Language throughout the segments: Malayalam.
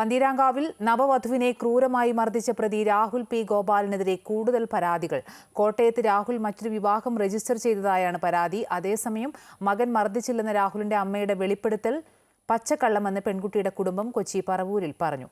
പന്തീരാങ്കാവിൽ നവവധുവിനെ ക്രൂരമായി മർദ്ദിച്ച പ്രതി രാഹുൽ പി. ഗോപാലിനെതിരെ കൂടുതൽ പരാതികൾ. കോട്ടയത്ത് രാഹുൽ മറ്റൊരു വിവാഹം രജിസ്റ്റർ ചെയ്തതായാണ് പരാതി. അതേസമയം മകൻ മർദ്ദിച്ചില്ലെന്ന രാഹുലിന്റെ അമ്മയുടെ വെളിപ്പെടുത്തൽ പച്ചക്കള്ളമെന്ന് പെൺകുട്ടിയുടെ കുടുംബം കൊച്ചി പറവൂരിൽ പറഞ്ഞു.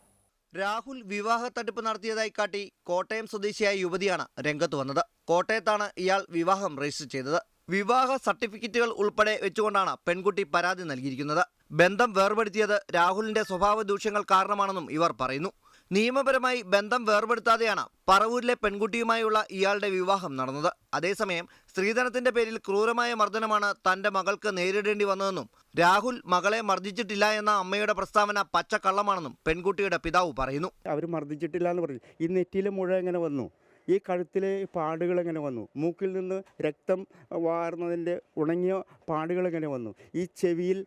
രാഹുൽ വിവാഹ തട്ടിപ്പ് നടത്തിയതായി കാട്ടി കോട്ടയം സ്വദേശിയായ യുവതിയാണ് രംഗത്ത് വന്നത്. കോട്ടയത്താണ് ഇയാൾ വിവാഹം രജിസ്റ്റർ ചെയ്തത്. വിവാഹ സർട്ടിഫിക്കറ്റുകൾ ഉൾപ്പെടെ വെച്ചുകൊണ്ടാണ് പെൺകുട്ടി പരാതി നൽകിയിരിക്കുന്നത്. ബന്ധം വേർപെടുത്തിയത് രാഹുലിന്റെ സ്വഭാവ ദൂഷ്യങ്ങൾ കാരണമാണെന്നും ഇവർ പറയുന്നു. നിയമപരമായി ബന്ധം വേർപെടുത്താതെയാണ് പറവൂരിലെ പെൺകുട്ടിയുമായുള്ള ഇയാളുടെ വിവാഹം നടന്നത്. അതേസമയം സ്ത്രീധനത്തിന്റെ പേരിൽ ക്രൂരമായ മർദ്ദനമാണ് തന്റെ മകൾക്ക് നേരിടേണ്ടി വന്നതെന്നും രാഹുൽ മകളെ മർദ്ദിച്ചിട്ടില്ല എന്ന അമ്മയുടെ പ്രസ്താവന പച്ചക്കള്ളമാണെന്നും പെൺകുട്ടിയുടെ പിതാവ് പറയുന്നു. അവർ മർദ്ദിച്ചിട്ടില്ല എന്ന് പറഞ്ഞു. ഈ നെറ്റിയിലെ മുഴ എങ്ങനെ വന്നു? ഈ കഴുത്തിലെ പാടുകൾ എങ്ങനെ വന്നു? മൂക്കിൽ നിന്ന് രക്തം വാർന്നതിന്റെ ഉണങ്ങിയ പാടുകൾ എങ്ങനെ വന്നു? ഈ ചെവിയിൽ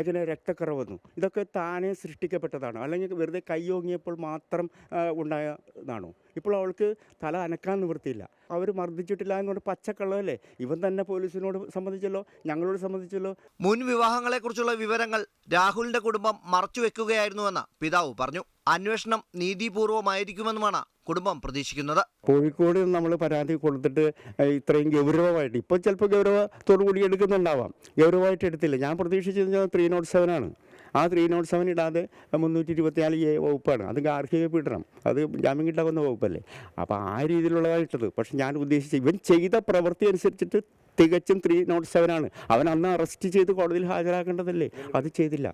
എങ്ങനെ രക്തക്കറ വന്നു? ഇതൊക്കെ താനേ സൃഷ്ടിക്കപ്പെട്ടതാണ്. അല്ലെങ്കിൽ വെറുതെ കൈയോങ്ങിയപ്പോൾ മാത്രം ഉണ്ടായതാണോ ഇപ്പോൾ അവൾക്ക് തല അനക്കാൻ നിവൃത്തിയില്ല. അവർ മർദ്ദിച്ചിട്ടില്ല എന്നുകൊണ്ട് പച്ചക്കള്ളമല്ലേ ഇവൻ തന്നെ പോലീസിനോട് സംബന്ധിച്ചല്ലോ? ഞങ്ങളോട് സംബന്ധിച്ചല്ലോ? മുൻ വിവാഹങ്ങളെക്കുറിച്ചുള്ള വിവരങ്ങൾ രാഹുലിന്റെ കുടുംബം മറച്ചുവെക്കുകയായിരുന്നുവെന്ന് പിതാവ് പറഞ്ഞു. അന്വേഷണം നീതിപൂർവമായിരിക്കുമെന്നുമാണ് കുടുംബം പ്രതീക്ഷിക്കുന്നത്. കോഴിക്കോട് നമ്മൾ പരാതി കൊടുത്തിട്ട് ഇത്രയും ഗൗരവമായിട്ട്. ഇപ്പോൾ ചിലപ്പോൾ ഗൗരവത്തോടു കൂടി എടുക്കുന്നുണ്ടാവാം. ഗൗരവമായിട്ട് എടുത്തില്ല. ഞാൻ പ്രതീക്ഷിച്ചത് ത്രീ നോട്ട് സെവൻ ആണ്. ആ ത്രീ നോട്ട് സെവൻ ഇടാതെ മുന്നൂറ്റി ഇരുപത്തിനാല് എ വകുപ്പാണ്. അത് ഗാർഹിക പീഡനം അത് ജാമ്യം കിട്ടാവുന്ന വകുപ്പല്ലേ. അപ്പോൾ ആ രീതിയിലുള്ളതായിട്ടത് പക്ഷെ ഞാൻ ഉദ്ദേശിച്ച ഇവൻ ചെയ്ത പ്രവൃത്തി അനുസരിച്ചിട്ട് തികച്ചും ത്രീ നോട്ട് സെവൻ ആണ് അവൻ അന്ന് അറസ്റ്റ് ചെയ്ത് കോടതിയിൽ ഹാജരാക്കേണ്ടതല്ലേ? അത് ചെയ്തില്ല.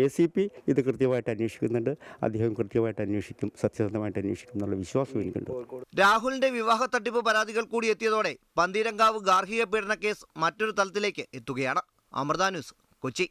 എ സി പി ഇത് കൃത്യമായിട്ട് അന്വേഷിക്കുന്നുണ്ട്. അദ്ദേഹം കൃത്യമായിട്ട് അന്വേഷിക്കും. സത്യസന്ധമായിട്ട് അന്വേഷിക്കും എന്നുള്ള വിശ്വാസം എനിക്കുണ്ട്. രാഹുലിന്റെ വിവാഹ തട്ടിപ്പ് പരാതികൾ കൂടി എത്തിയതോടെ പന്തീരങ്കാവ് ഗാർഹിക പീഡന കേസ് മറ്റൊരു തലത്തിലേക്ക് എത്തുകയാണ്. അമൃത ന്യൂസ് കൊച്ചി.